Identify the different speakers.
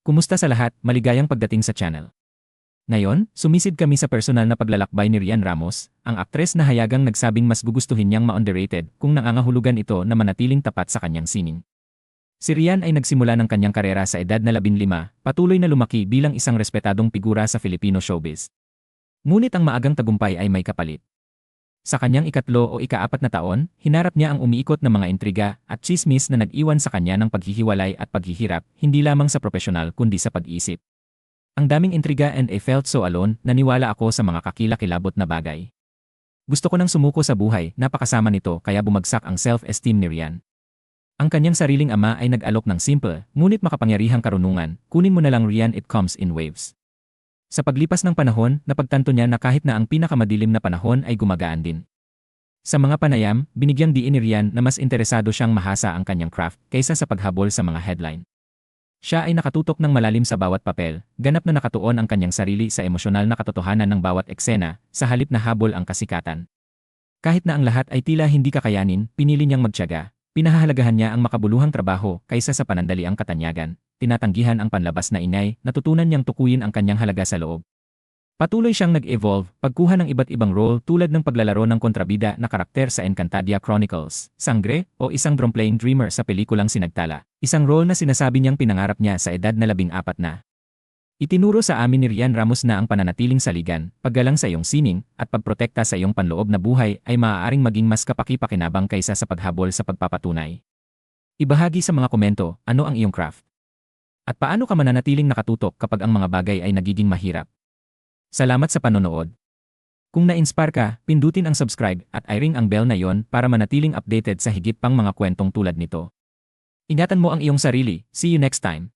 Speaker 1: Kumusta sa lahat, maligayang pagdating sa channel. Ngayon, sumisid kami sa personal na paglalakbay ni Rian Ramos, ang aktres na hayagang nagsabing mas gugustuhin niyang ma-underrated kung nangangahulugan ito na manatiling tapat sa kanyang sining. Si Rian ay nagsimula ng kanyang karera sa edad na 15, patuloy na lumaki bilang isang respetadong figura sa Filipino showbiz. Ngunit ang maagang tagumpay ay may kapalit. Sa kanyang ikatlo o ikaapat na taon, hinarap niya ang umiikot na mga intriga at chismis na nag-iwan sa kanya ng paghihiwalay at paghihirap, hindi lamang sa profesional kundi sa pag-iisip. Ang daming intriga and I felt so alone, naniwala ako sa mga kakilakilabot na bagay. Gusto ko nang sumuko sa buhay, napakasama nito kaya bumagsak ang self-esteem ni Rian. Ang kanyang sariling ama ay nag-alok ng simple, ngunit makapangyarihang karunungan, kunin mo na lang Rian it comes in waves. Sa paglipas ng panahon, napagtanto niya na kahit na ang pinakamadilim na panahon ay gumagaan din. Sa mga panayam, binigyang diin ni Rian na mas interesado siyang mahasa ang kanyang craft kaysa sa paghabol sa mga headline. Siya ay nakatutok ng malalim sa bawat papel, ganap na nakatuon ang kanyang sarili sa emosyonal na katotohanan ng bawat eksena, sa halip na habol ang kasikatan. Kahit na ang lahat ay tila hindi kakayanin, pinili niyang magtiyaga, pinahahalagahan niya ang makabuluhang trabaho kaysa sa panandaliang katanyagan, tinatanggihan ang panlabas na inay, natutunan niyang tukuyin ang kanyang halaga sa loob. Patuloy siyang nag-evolve, pagkuha ng iba't ibang role tulad ng paglalaro ng kontrabida na karakter sa Encantadia Chronicles, Sangre, o isang drum-playing dreamer sa pelikulang Sinagtala, isang role na sinasabi niyang pinangarap niya sa edad na labing apat na. Itinuro sa amin ni Rian Ramos na ang pananatiling saligan, paggalang sa iyong sining, at pagprotekta sa iyong panloob na buhay ay maaaring maging mas kapaki-pakinabang kaysa sa paghabol sa pagpapatunay. Ibahagi sa mga komento, ano ang iyong craft? At paano ka mananatiling nakatutok kapag ang mga bagay ay nagiging mahirap? Salamat sa panonood. Kung na-inspire ka, pindutin ang subscribe at i-ring ang bell na yon para manatiling updated sa higit pang mga kwentong tulad nito. Ingatan mo ang iyong sarili. See you next time.